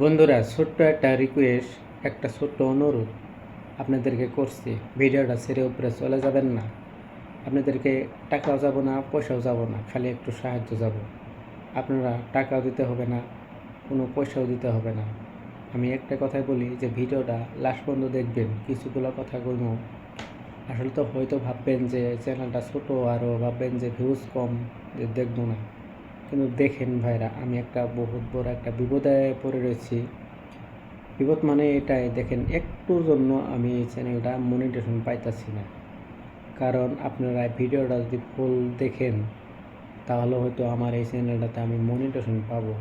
বন্ধুরা, ছোট্ট একটা রিকোয়েস্ট একটা ছোট্ট অনুরোধ আপনাদেরকে করছি। ভিডিওটা ছেড়ে উপরে চলে যাবেন না। আপনাদেরকে টাকাও যাব না, পয়সাও যাব না, খালি একটু সাহায্য যাব। আপনারা টাকাও দিতে হবে না, কোনো পয়সাও দিতে হবে না। আমি একটা কথাই বলি যে, ভিডিওটা লাস্ট পর্যন্ত দেখবেন, কিছুগুলো কথা কইম। আসলে তো হয়তো ভাববেন যে, চ্যানেলটা ছোট আরও ভাববেন যে ভিউজ কম, যে দেখব না। কিন্তু দেখেন ভাইরা, আমি একটা বহুত বড় একটা বিপদে পড়ে রয়েছি। বিপদ মানে এটাই, দেখেন একটুর জন্য আমি এই চ্যানেলটা মনিটেশন পাইতাছি না। কারণ আপনারা ভিডিওটা যদি ফুল দেখেন, তাহলে হয়তো আমার এই চ্যানেলটাতে আমি মনিটেশন পাবো।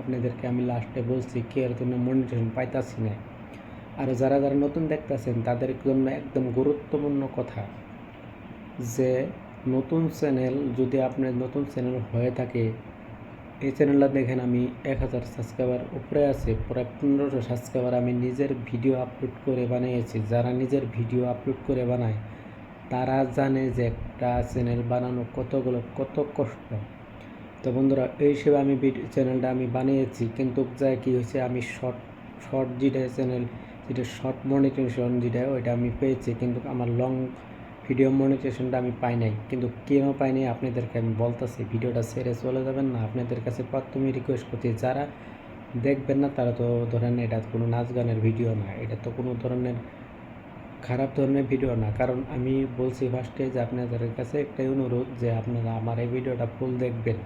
আপনাদেরকে আমি লাস্টে বলছি, কি এর জন্য মনিটেশন পাইতাছি না? আর যারা যারা নতুন দেখতেছেন, তাদের জন্য একদম গুরুত্বপূর্ণ কথা যে, নতুন চ্যানেল যদি আপনার নতুন চ্যানেল হয়ে থাকে এই চ্যানেলটা দেখেন আমি এক হাজার সাবস্ক্রাইবার উপরে আছে প্রায় পনেরোশো সাবস্ক্রাইবার আমি নিজের ভিডিও আপলোড করে বানিয়েছি। যারা নিজের ভিডিও আপলোড করে বানায়, তারা জানে যে একটা চ্যানেল বানানো কতগুলো, কত কষ্ট। তো বন্ধুরা, এই হিসেবে আমি চ্যানেলটা আমি বানিয়েছি, কিন্তু যা কি হয়েছে, আমি শর্ট শর্ট যেটা চ্যানেল যেটা শর্ট মনিটেশন যেটা, ওইটা আমি পেয়েছি, কিন্তু আমার লং ভিডিও মনিটেশনটা আমি পাই নাই। কিন্তু কেন পাই নাই আপনাদেরকে আমি বলতেছি, ভিডিওটা ছেড়ে চলে যাবেন না। আপনাদের কাছে প্রথমে রিকোয়েস্ট করছি, যারা দেখবেন না তারা তো ধরেন এটা কোনো নাচ গানের ভিডিও না, এটা তো কোনো ধরনের খারাপ ধরনের ভিডিও না। কারণ আমি বলছি ফার্স্টে যে আপনাদের কাছে একটাই অনুরোধ যে আপনারা আমার এই ভিডিওটা ফুল দেখবেন।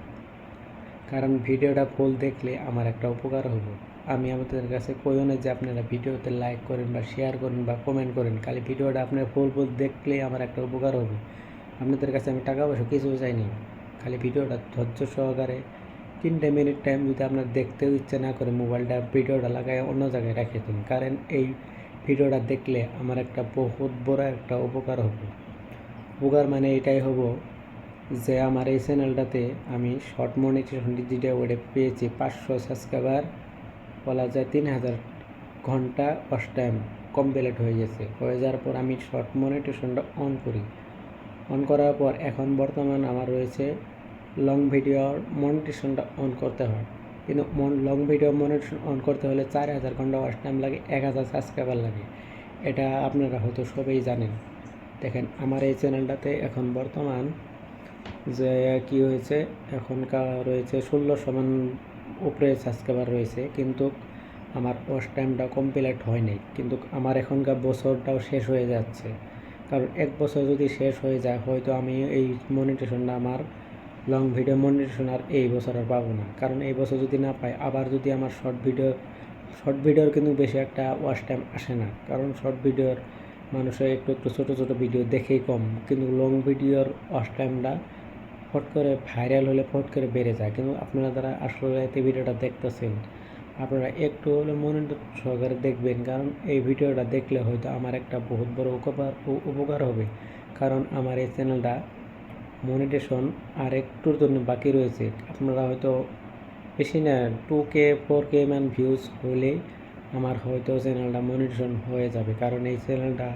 কারণ ভিডিওটা ফুল দেখলে আমার একটা উপকার হবে। আমি আমাদের কাছে কইও না যে আপনারা ভিডিওতে লাইক করেন বা শেয়ার করেন বা কমেন্ট করেন, খালি ভিডিওটা আপনার ফুল ফুল দেখলে আমার একটা উপকার হবে। আপনাদের কাছে আমি টাকা পয়সা কিছু চাইনি। খালি ভিডিওটা ধৈর্য সহকারে তিনটে মিনিট টাইম যদি আপনার দেখতেও ইচ্ছে না করে মোবাইলটা ভিডিওটা লাগায় অন্য জায়গায় রেখে দিন। কারণ এই ভিডিওটা দেখলে আমার একটা বহুত বড় একটা উপকার হবে। উপকার মানে এটাই হব যে আমার এই চ্যানেলটাতে আমি শর্ট মনিটেশন যেটা ওটা পেয়েছি পাঁচশো সাবস্ক্রাইবার বলা যায় তিন হাজার ঘণ্টা ওয়াচ টাইম কমপ্লিট হয়ে গেছে। হয়ে যাওয়ার পর আমি শর্ট মনিটেশনটা অন করি। অন করার পর এখন বর্তমান আমার রয়েছে লং ভিডিওর মনিটেশনটা অন করতে হয়। কিন্তু মন লং ভিডিও মনিটেশন অন করতে হলে চার হাজার ঘণ্টা ওয়াচ টাইম লাগে, এক হাজার সাবস্ক্রাইবার লাগে। এটা আপনারা হয়তো সবাই জানেন। দেখেন, আমার এই চ্যানেলটাতে এখন বর্তমান যে কি হয়েছে? এখনকার রয়েছে ষোলো সমান উপরে সাবস্ক্রাইবার রয়েছে, কিন্তু আমার ওয়াচ টাইমটা কমপ্লিট হয়নি কিন্তু আমার এখনকার বছরটাও শেষ হয়ে যাচ্ছে। কারণ এক বছর যদি শেষ হয়ে যায়, হয়তো আমি এই মনিটেশনটা আমার লং ভিডিও মনিটেশন আর এই বছর আর পাবো না। কারণ এই বছর যদি না পাই, আবার যদি আমার শর্ট ভিডিও শর্ট ভিডিওর কিন্তু বেশি একটা ওয়াচ টাইম আসে না। কারণ শর্ট ভিডিওর মানুষের একটু একটু ছোটো ছোটো ভিডিও দেখেই কম। কিন্তু লং ভিডিওর ওয়াচ টাইমটা ফট করে ভাইরাল হলে ফট করে বেড়ে যায়। কিন্তু আপনারা যারা আসলে ভিডিওটা দেখতেছেন, আপনারা একটু হলে মনে সহকারে দেখবেন। কারণ এই ভিডিওটা দেখলে হয়তো আমার একটা বহুত বড় উপকার উপকার হবে। কারণ আমার এই চ্যানেলটা মনিটেশন আর একটুর জন্য বাকি রয়েছে। আপনারা হয়তো বেশি না two K four K many views হলে আমার হয়তো চ্যানেলটা মনিটেশন হয়ে যাবে। কারণ এই চ্যানেলটা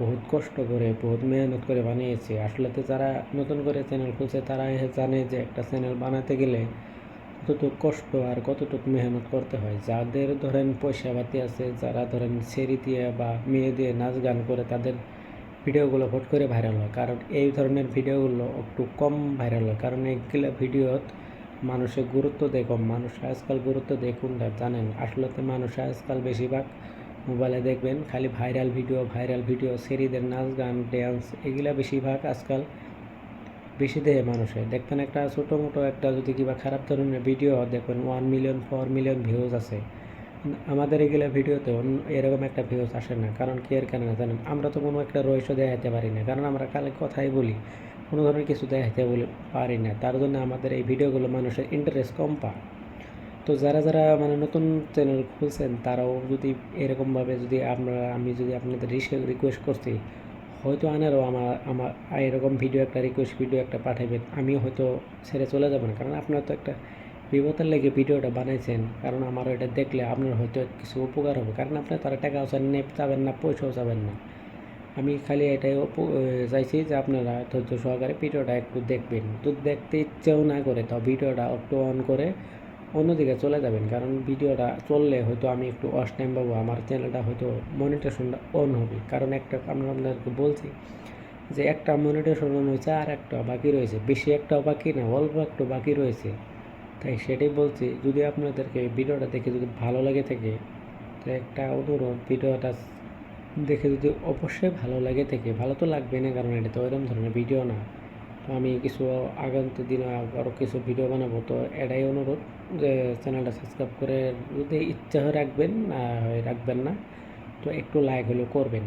বহুত কষ্ট করে, বহুত মেহনত করে বানিয়েছে। আসলে তো যারা নতুন করে চ্যানেল খুলছে, তারা জানে যে একটা চ্যানেল বানাতে গেলে কতটুকু কষ্ট আর কতটুকু মেহনত করতে হয়। যাদের ধরেন পয়সা পাতি আছে, যারা ধরেন সেরি দিয়ে বা মেয়ে দিয়ে নাচ গান করে, তাদের ভিডিওগুলো ফট করে ভাইরাল হয়। কারণ এই ধরনের ভিডিওগুলো একটু কম ভাইরাল হয়। কারণ এইগুলো ভিডিওত মানুষে গুরুত্ব দেয় কম। মানুষ আজকাল গুরুত্ব দেয় কোনটা জানেন? আসলে মানুষ আজকাল বেশিরভাগ মোবাইলে দেখবেন, খালি ভাইরাল ভিডিও ভাইরাল ভিডিও সেরিদের নাচ গান ড্যান্স এগুলা বেশিরভাগ আজকাল বেশি দেয় মানুষে দেখবেন একটা ছোটো মোটো একটা যদি কিবা খারাপ ধরনের ভিডিও দেখবেন one million four million views আছে। আমাদের এগুলো ভিডিওতে এরকম একটা ভিউজ আসে না। কারণ কি, এর কারণে জানেন, আমরা তো কোনো একটা রহস্য দেখাতে পারি না। কারণ আমরা কালে কথাই বলি, কোনো ধরনের কিছু দেখাতে বলি, পারি না। তার জন্য আমাদের এই ভিডিওগুলো মানুষের ইন্টারেস্ট কম পায়। তো যারা যারা মানে নতুন চ্যানেল খুলছেন, তারাও যদি এরকমভাবে যদি আমরা, আমি যদি আপনাদের রিকোয়েস্ট করছি, হয়তো আনারও আমার আমার, এরকম ভিডিও একটা রিকোয়েস্ট ভিডিও একটা পাঠাবেন। আমি হয়তো ছেড়ে চলে যাব না। কারণ আপনার তো একটা বিপদের লেগে ভিডিওটা বানাইছেন। কারণ আমারও এটা দেখলে আপনার হয়তো কিছু উপকার হবে। কারণ আপনার তারা টাকা নেপ যাবেন না, পয়সাও যাবেন না। আমি খালি এটাই চাইছি যে আপনারা ধৈর্য সহকারে ভিডিওটা একটু দেখবেন। তো দেখতে ইচ্ছেও না করে তাও ভিডিওটা একটু অন করে অন্যদিকে চলে যাবেন, কারণ ভিডিওটা চললে হয়তো আমি একটু ওয়াশ টাইম পাবো আমার চ্যানেলটা হয়তো মনিটেশনটা অন হবে। কারণ একটা আমরা আপনাদেরকে বলছি যে একটা মনিটেশন অন হয়েছে আর একটা বাকি রয়েছে। বেশি একটা বাকি না, অল্প একটু বাকি রয়েছে। তাই সেটাই বলছি, যদি আপনাদেরকে ভিডিওটা দেখে যদি ভালো লাগে থাকে, তো একটা অনুরোধ, ভিডিওটা দেখে যদি অবশ্যই ভালো লাগে থাকে, ভালো তো লাগবে না, কারণ এটা তো ওইরকম ধরনের ভিডিও না। তো আমি কিছু আগামী দিনে আরও কিছু ভিডিও বানাবো। তো এটাই অনুরোধ যে চ্যানেলটা সাবস্ক্রাইব করে যদি ইচ্ছা রাখবেন না রাখবেন না, তো একটু লাইক হলেও করবেন।